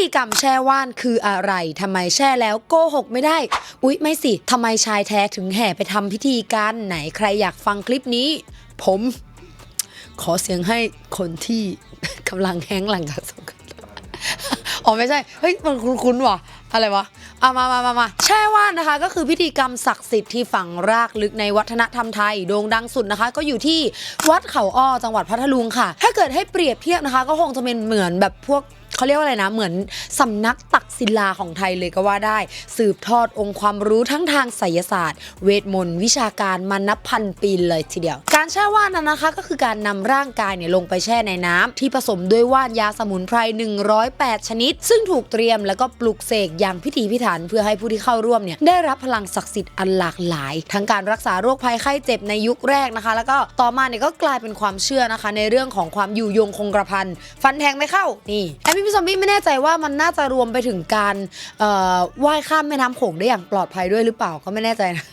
ธีกรรมแช่ว่านคืออะไรทำไมแช่แล้วโกหกไม่ได้ อุ๊ยไม่สิทำไมชายแท้ถึงแห่ไปทำพิธีกันไหนใครอยากฟังคลิปนี้ ผม ขอเสียงให้คนที่กำลังแห้งหลังการสงกรานต์อ๋อไม่ใช่ เฮ้ย มันคุ้นๆว่ะ อะไรวะเอามามามามาแช่ว่านนะคะ ก็คือพิธีกรรมศักดิ์สิทธิ์ที่ฝังรากลึกในวัฒนธรรมไทย โด่งดังสุดนะคะ ก็อยู่ที่วัดเขาอ้อจังหวัดพัทลุงค่ะ ถ้าเกิดให้เปรียบเทียบนะคะ ก็คงจะเป็นเหมือนแบบพวก เขาเรียกว่าอะไรนะ เหมือนสำนักตักศิลาของไทยเลยก็ว่าได้ สืบทอดองค์ความรู้ทั้งทางไสยศาสตร์ เวทมนต์วิชาการมานับพันปีเลยทีเดียว การแช่ว่านนั้นนะคะก็คือการนำร่างกายเนี่ยลงไปแช่ในน้ำที่ผสมด้วยว่านยาสมุนไพร 108 ชนิด ซึ่งถูกเตรียมแล้วก็ปลุกเสกอย่างพิถีพิถันเพื่อให้ผู้ที่เข้าร่วมเนี่ยได้รับพลังศักดิ์สิทธิ์อันหลากหลาย ทั้งการรักษาโรคภัยไข้เจ็บในยุคแรกนะคะ แล้วก็ต่อมาเนี่ยก็กลายเป็นความเชื่อนะคะ ในเรื่องของความอยู่ยงคงกระพันฟันแทงไม่เข้านี่ไอพี่พี่ซอมบี้ไม่แน่ใจว่ามันน่าจะรวมไปถึงการว่ายข้ามแม่น้ำโขงได้อย่างปลอดภัยด้วยหรือเปล่าก็ไม่แน่ใจนะ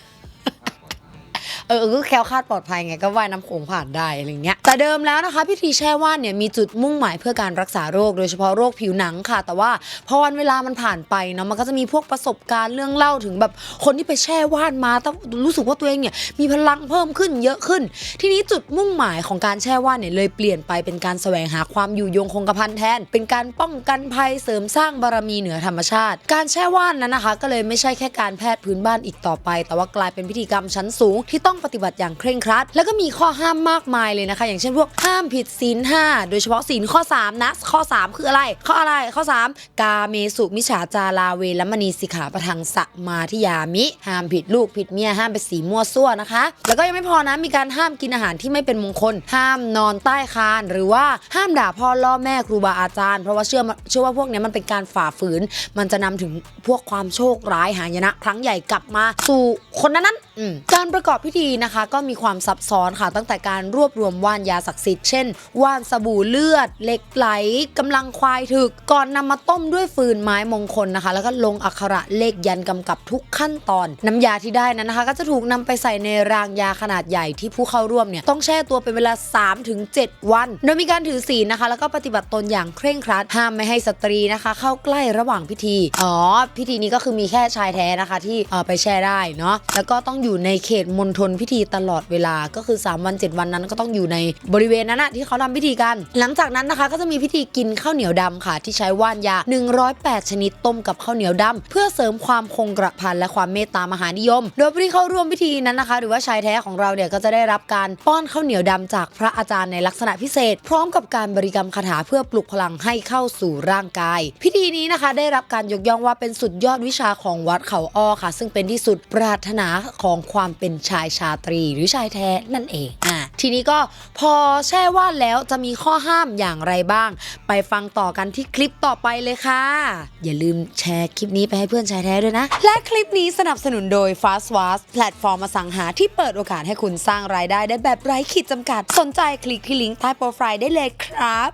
เออก็แคล้วคลาดปลอดภัยไงก็ว่ายน้ำโขงผ่านได้อะไรเงี้ยแต่เดิมแล้วนะคะพิธีแช่ว่านเนี่ยมีจุดมุ่งหมายเพื่อการรักษาโรคโดยเฉพาะโรคผิวหนังค่ะ แต่ว่าพอวันเวลามันผ่านไปเนาะมันก็จะมีพวกประสบการณ์เรื่องเล่าถึงแบบคนที่ไปแช่ว่านมาต้องรู้สึกว่าตัวเองเนี่ยมีพลังเพิ่มขึ้นเยอะขึ้น ทีนี้จุดมุ่งหมายของการแช่ว่านเนี่ยเลยเปลี่ยนไปเป็นการแสวงหาความอยู่ยงคงกระพันแทน เป็นการป้องกันภัยเสริมสร้างบารมีเหนือธรรมชาติ การแช่ว่านนั้นนะคะ ก็เลยไม่ใช่แค่การแพทย์พื้นบ้านอีกต่อไป แต่ว่ากลายเป็นพิธีกรรมชั้นสูงที่ต้องปฏิบัติอย่างเคร่งครัด แล้วก็มีข้อห้ามมากมายเลยนะคะ อย่างเช่นพวกห้ามผิดศีลห้าโดยเฉพาะศีลข้อ 3 นะ ข้อ 3 คืออะไร ข้ออะไรข้อ 3 กาเมสุมิฉาจาราเวรมณีสิกขาประทังสมาธิยามิ ห้ามผิดลูกผิดเมียห้ามไปสีมั่วซั่วนะคะ แล้วก็ยังไม่พอนะมีการห้ามกินอาหารที่ไม่เป็นมงคล ห้ามนอนใต้คาน หรือว่าห้ามด่าพ่อล่อแม่ครูบาอาจารย์ เพราะว่าเชื่อเชื่อว่าพวกนี้มันเป็นการฝ่าฝืน มันจะนำถึงพวกความโชคร้ายหายนะครั้งใหญ่กลับมาสู่คนนั้น การประกอบพิธีนะคะก็มีความซับซ้อนค่ะตั้งแต่การรวบรวมว่านยาศักดิ์สิทธิ์เช่นว่านสบู่เลือดเหล็กไหลกำลังควายถึก ก่อนนำมาต้มด้วยฟืนไม้มงคลนะคะ แล้วก็ลงอักขระเลขยันกำกับทุกขั้นตอน น้ำยาที่ได้นั้นนะคะ ก็จะถูกนำไปใส่ในรางยาขนาดใหญ่ที่ผู้เข้าร่วมเนี่ยต้องแช่ตัวเป็นเวลา 3-7 วัน โดยมีการถือศีลนะคะ แล้วก็ปฏิบัติตนอย่างเคร่งครัดห้ามไม่ให้สตรีนะคะ เข้าใกล้ระหว่างพิธีอ๋อพิธีนี้ก็คือมีแค่ชายแท้นะคะที่เออไปแช่ได้เนาะแล้วก็ต้องอยู่ในเขตมณฑลพิธีตลอดเวลาก็คือ 3 วัน 7 วันนั้นก็ต้องอยู่ในบริเวณนั้นนะที่เขาทำพิธีกัน หลังจากนั้นนะคะก็จะมีพิธีกินข้าวเหนียวดำค่ะ ที่ใช้ว่านยา 108 ชนิดต้มกับข้าวเหนียวดำเพื่อเสริมความคงกระพันและความเมตตามหานิยม โดยผู้ที่เข้าร่วมพิธีนั้นนะคะ หรือว่าชายแท้ของเราเนี่ยก็จะได้รับการป้อนข้าวเหนียวดำจากพระอาจารย์ในลักษณะพิเศษ พร้อมกับการบริกรรมคาถาเพื่อปลุกพลังให้เข้าสู่ร่างกาย พิธีนี้นะคะ ได้รับการยกย่องว่าเป็นสุดยอดวิชาของวัดเขาอ้อค่ะ ซึ่งเป็นที่สุดปรารถนาของความเป็นชายชาตรีหรือชายแท้นั่นเองอะทีนี้ก็พอแช่ว่านแล้วจะมีข้อห้ามอย่างไรบ้าง ไปฟังต่อกันที่คลิปต่อไปเลยค่ะ อย่าลืมแชร์คลิปนี้ไปให้เพื่อนชายแท้ด้วยนะ และคลิปนี้สนับสนุนโดย Fast w a s แพลตฟอร์มอสังหาที่เปิดโอกาสให้คุณสร้างรายได้ได้แบบไร้ขีดจำกัดสนใจคลิกที่ลิงก์ใต้โปรไฟล์ได้เลยครับ